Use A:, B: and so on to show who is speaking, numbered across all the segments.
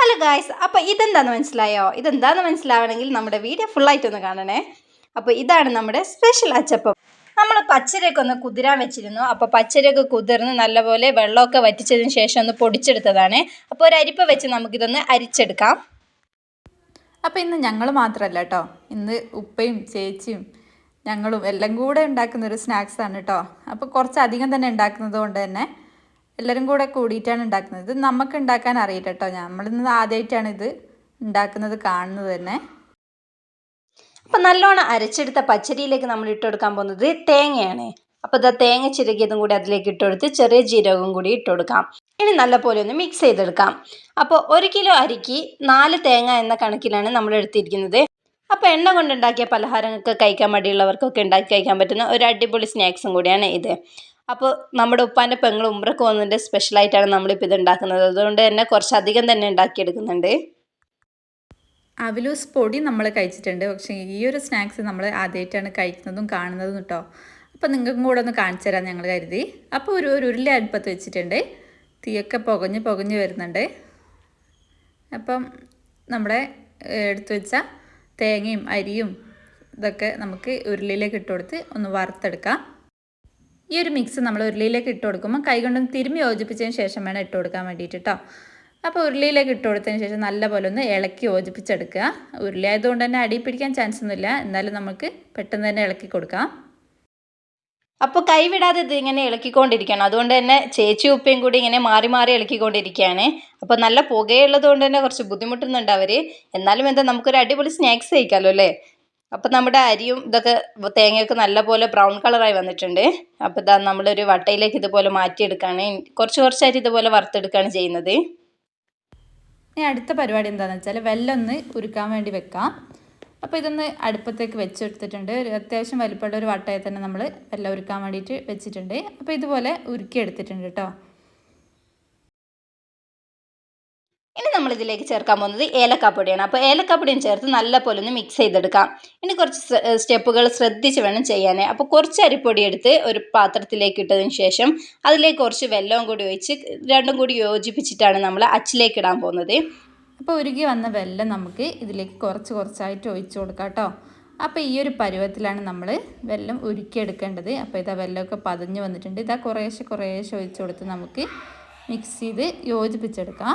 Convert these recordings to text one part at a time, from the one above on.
A: Hello guys അപ്പോൾ ഇതെന്താണെന്ന് മനസ്സിലായോ? ഇതെന്താണെന്ന് മനസ്സിലാവണമെങ്കിൽ നമ്മുടെ വീഡിയോ ഫുള്ളായിട്ടൊന്ന് കാണണേ. അപ്പോൾ ഇതാണ് നമ്മുടെ സ്പെഷ്യൽ അച്ചപ്പം. നമ്മൾ പച്ചരിയൊക്കെ ഒന്ന് കുതിരാൻ വെച്ചിരുന്നു. അപ്പോൾ പച്ചരിയൊക്കെ കുതിർന്ന് നല്ലപോലെ വെള്ളമൊക്കെ വറ്റിച്ചതിന് ശേഷം ഒന്ന് പൊടിച്ചെടുത്തതാണ്. അപ്പോൾ ഒരു അരിപ്പ വെച്ച് നമുക്കിതൊന്ന് അരിച്ചെടുക്കാം.
B: അപ്പോൾ ഇന്ന് ഞങ്ങൾ മാത്രമല്ല കേട്ടോ ഇന്ന് ഉപ്പയും ചേച്ചിയും ഞങ്ങളും എല്ലാം കൂടെ ഉണ്ടാക്കുന്ന ഒരു സ്നാക്സാണ് കേട്ടോ അപ്പോൾ കുറച്ച് അധികം തന്നെ ഉണ്ടാക്കുന്നത് കൊണ്ട് തന്നെ എല്ലാവരും കൂടെ കൂടിയിട്ടാണ് ഉണ്ടാക്കുന്നത്. ഇത് നമുക്ക് ഉണ്ടാക്കാൻ അറിയില്ല കേട്ടോ നമ്മളിന്ന് ആദ്യമായിട്ടാണ് ഇത് ഉണ്ടാക്കുന്നത് കാണുന്നത് തന്നെ.
A: അപ്പം നല്ലോണം അരച്ചെടുത്ത പച്ചരിയിലേക്ക് നമ്മൾ ഇട്ട് കൊടുക്കാൻ പോകുന്നത് തേങ്ങയാണ്. അപ്പോൾ ഇതാ തേങ്ങ ചിരകിയതും കൂടി അതിലേക്ക് ഇട്ട് കൊടുത്ത് ചെറിയ ജീരകവും കൂടി ഇട്ട് കൊടുക്കാം. ഇനി നല്ലപോലെ ഒന്ന് മിക്സ് ചെയ്തെടുക്കാം. അപ്പോൾ ഒരു കിലോ അരിക്ക് നാല് തേങ്ങ എന്ന കണക്കിലാണ് നമ്മൾ എടുത്തിരിക്കുന്നത്. അപ്പോൾ എണ്ണ കൊണ്ടുണ്ടാക്കിയ പലഹാരങ്ങൾക്ക് കഴിക്കാൻ മടിയുള്ളവർക്കൊക്കെ ഉണ്ടാക്കി കഴിക്കാൻ പറ്റുന്ന ഒരു അടിപൊളി സ്നാക്സും കൂടിയാണ് ഇത്. അപ്പോൾ നമ്മുടെ ഉപ്പാന്റെ പെങ്ങൾ ഉമ്രക്ക് വന്നതിന്റെ സ്പെഷ്യലായിട്ടാണ് നമ്മളിപ്പോൾ ഇത് ഉണ്ടാക്കുന്നത്. അതുകൊണ്ട് തന്നെ കുറച്ചധികം തന്നെ ഉണ്ടാക്കിയെടുക്കുന്നുണ്ട്.
B: അവലൂസ് പൊടി നമ്മൾ കഴിച്ചിട്ടുണ്ട്. പക്ഷേ ഈ ഒരു സ്നാക്സ് നമ്മൾ ആദ്യമായിട്ടാണ് കഴിക്കുന്നതും കാണുന്നതും കേട്ടോ അപ്പോൾ നിങ്ങൾക്കും കൂടെ ഒന്ന് കാണിച്ചു തരാം ഞങ്ങൾ കരുതി. അപ്പോൾ ഒരു ഒരു ഉരുളി അടുപ്പത്ത് വെച്ചിട്ടുണ്ട്. തീയൊക്കെ പുകഞ്ഞ് പുകഞ്ഞ് വരുന്നുണ്ട്. അപ്പം നമ്മുടെ എടുത്തു വെച്ച തേങ്ങയും അരിയും ഇതൊക്കെ നമുക്ക് ഉരുളിയിലേക്ക് ഇട്ട് കൊടുത്ത് ഒന്ന് വറുത്തെടുക്കാം. ഈ ഒരു മിക്സ് നമ്മൾ ഉരുളിയിലേക്ക് ഇട്ട് കൊടുക്കുമ്പോൾ കൈകൊണ്ടും തിരുമ്മി യോജിപ്പിച്ചതിന് ശേഷം വേണം ഇട്ട് കൊടുക്കാൻ വേണ്ടിയിട്ട് കേട്ടോ അപ്പോൾ ഉരുളിയിലേക്ക് ഇട്ട് കൊടുത്തതിന് ശേഷം നല്ലപോലെ ഒന്ന് ഇളക്കി യോജിപ്പിച്ചെടുക്കുക. ഉരുളി ആയതുകൊണ്ട് തന്നെ അടി പിടിക്കാൻ ചാൻസ് ഒന്നുമില്ല. എന്നാലും നമുക്ക് പെട്ടെന്ന് തന്നെ ഇളക്കി കൊടുക്കാം.
A: അപ്പോൾ കൈവിടാതെ ഇത് ഇങ്ങനെ ഇളക്കിക്കൊണ്ടിരിക്കണം അതുകൊണ്ട് തന്നെ ചേച്ചി ഉപ്പയും കൂടി ഇങ്ങനെ മാറി മാറി ഇളക്കിക്കൊണ്ടിരിക്കുകയാണ്. അപ്പോൾ നല്ല പുകയുള്ളത് കൊണ്ട് തന്നെ കുറച്ച് ബുദ്ധിമുട്ടുന്നുണ്ട് അവർ എന്നാലും എന്താ നമുക്കൊരു അടിപൊളി സ്നാക്സ് കഴിക്കാമല്ലോ അല്ലേ? അപ്പോൾ നമ്മുടെ അരിയും ഇതൊക്കെ തേങ്ങയൊക്കെ നല്ലപോലെ ബ്രൗൺ കളറായി വന്നിട്ടുണ്ട്. അപ്പോൾ ഇതാ നമ്മളൊരു വട്ടയിലേക്ക് ഇതുപോലെ മാറ്റിയെടുക്കുകയാണ് കുറച്ച് കുറച്ച് അരി ഇതുപോലെ വറുത്തെടുക്കുകയാണ് ചെയ്യുന്നത്.
B: ഇനി അടുത്ത പരിപാടി എന്താണെന്ന് വെച്ചാൽ വെല്ലം ഒന്ന് ഉരുക്കാൻ വേണ്ടി വെക്കാം. അപ്പോൾ ഇതൊന്ന് അടുപ്പത്തേക്ക് വെച്ചെടുത്തിട്ടുണ്ട്. ഒരു അത്യാവശ്യം വലിപ്പമുള്ള ഒരു വട്ടയിൽ തന്നെ നമ്മൾ വെല്ലം ഉരുക്കാൻ വേണ്ടിയിട്ട് വെച്ചിട്ടുണ്ട്. അപ്പോൾ ഇതുപോലെ ഉരുക്കി എടുത്തിട്ടുണ്ട് കേട്ടോ.
A: ഇനി നമ്മൾ ഇതിലേക്ക് ചേർക്കാൻ പോകുന്നത് ഏലക്കാപ്പൊടിയാണ്. അപ്പോൾ ഏലക്കാപ്പൊടിയും ചേർത്ത് നല്ലപോലെ ഒന്ന് മിക്സ് ചെയ്തെടുക്കാം. ഇനി കുറച്ച് സ്റ്റെപ്പുകൾ ശ്രദ്ധിച്ച് വേണം ചെയ്യാൻ അപ്പോൾ കുറച്ച് അരിപ്പൊടി എടുത്ത് ഒരു പാത്രത്തിലേക്ക് ഇട്ടതിന് ശേഷം അതിലേക്ക് കുറച്ച് വെല്ലവും കൂടി ഒഴിച്ച് രണ്ടും കൂടി യോജിപ്പിച്ചിട്ടാണ് നമ്മൾ അച്ചിലേക്ക് ഇടാൻ പോകുന്നത്.
B: അപ്പോൾ ഉരുകി വന്ന വെല്ലം നമുക്ക് ഇതിലേക്ക് കുറച്ച് കുറച്ചായിട്ട് ഒഴിച്ചു കൊടുക്കാം കേട്ടോ അപ്പോൾ ഈ ഒരു പരുവത്തിലാണ് നമ്മൾ വെല്ലം ഉരുക്കിയെടുക്കേണ്ടത് അപ്പോൾ ഇതാ വെല്ലമൊക്കെ പതഞ്ഞ് വന്നിട്ടുണ്ട്. ഇതാ കുറേശ്ശെ കുറേശ്ശെ ഒഴിച്ചു കൊടുത്ത് നമുക്ക് മിക്സ് ചെയ്ത് യോജിപ്പിച്ചെടുക്കാം.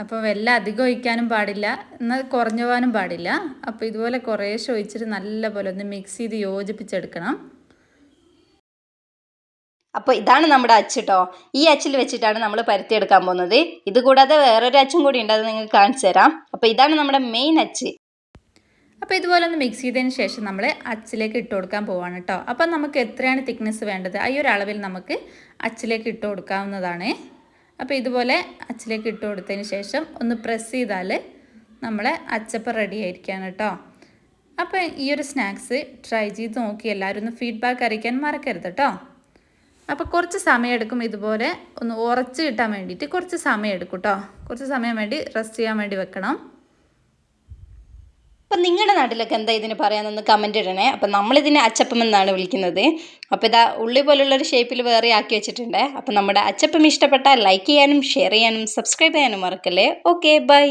B: അപ്പോൾ വെല്ല അധികം ഒഴിക്കാനും പാടില്ല എന്നാൽ കുറഞ്ഞു പോകാനും പാടില്ല. അപ്പോൾ ഇതുപോലെ കുറേശ്ശെ ഒഴിച്ചിട്ട് നല്ലപോലെ ഒന്ന് മിക്സ് ചെയ്ത് യോജിപ്പിച്ചെടുക്കണം.
A: അപ്പോൾ ഇതാണ് നമ്മുടെ അച്ചിട്ടോ ഈ അച്ചിൽ വെച്ചിട്ടാണ് നമ്മൾ പരത്തിയെടുക്കാൻ പോകുന്നത്. ഇത് കൂടാതെ വേറൊരു അച്ചും കൂടി ഉണ്ട് അത് നിങ്ങൾക്ക് കാണിച്ചു തരാം. അപ്പോൾ ഇതാണ് നമ്മുടെ മെയിൻ അച്ച്.
B: അപ്പോൾ ഇതുപോലെ ഒന്ന് മിക്സ് ചെയ്തതിന് ശേഷം നമ്മൾ അച്ചിലേക്ക് ഇട്ട് കൊടുക്കാൻ പോവാണ് കേട്ടോ അപ്പോൾ നമുക്ക് എത്രയാണ് തിക്നെസ് വേണ്ടത്? ഈ ഒരു അളവിൽ നമുക്ക് അച്ചിലേക്ക് ഇട്ട് കൊടുക്കാവുന്നതാണ്. അപ്പോൾ ഇതുപോലെ അച്ചിലേക്ക് ഇട്ട് കൊടുത്തതിന് ശേഷം ഒന്ന് പ്രസ് ചെയ്താൽ നമ്മളെ അച്ചപ്പം റെഡി ആയിരിക്കുകയാണ് കേട്ടോ അപ്പോൾ ഈ ഒരു സ്നാക്സ് ട്രൈ ചെയ്ത് നോക്കി എല്ലാവരും ഒന്ന് ഫീഡ്ബാക്ക് അറിയിക്കാൻ മറക്കരുത് കേട്ടോ അപ്പോൾ കുറച്ച് സമയം എടുക്കും ഇതുപോലെ ഒന്ന് ഉറച്ച് കിട്ടാൻ വേണ്ടിയിട്ട് കുറച്ച് സമയം എടുക്കും കേട്ടോ കുറച്ച് സമയം വേണ്ടി റെസ്റ്റ് ചെയ്യാൻ വേണ്ടി വെക്കണം.
A: അപ്പം നിങ്ങളുടെ നാട്ടിലൊക്കെ എന്താ ഇതിന് പറയാമെന്നൊന്ന് കമന്റ് ഇടണേ. അപ്പം നമ്മളിതിനെ അച്ചപ്പം എന്നാണ് വിളിക്കുന്നത്. അപ്പോൾ ഇതാ ഉള്ളി പോലുള്ളൊരു ഷേപ്പിൽ വേറെ ആക്കി വെച്ചിട്ടുണ്ട്. അപ്പം നമ്മുടെ അച്ചപ്പം ഇഷ്ടപ്പെട്ടാൽ ലൈക്ക് ചെയ്യാനും ഷെയർ ചെയ്യാനും സബ്സ്ക്രൈബ് ചെയ്യാനും മറക്കല്ലേ? Okay bye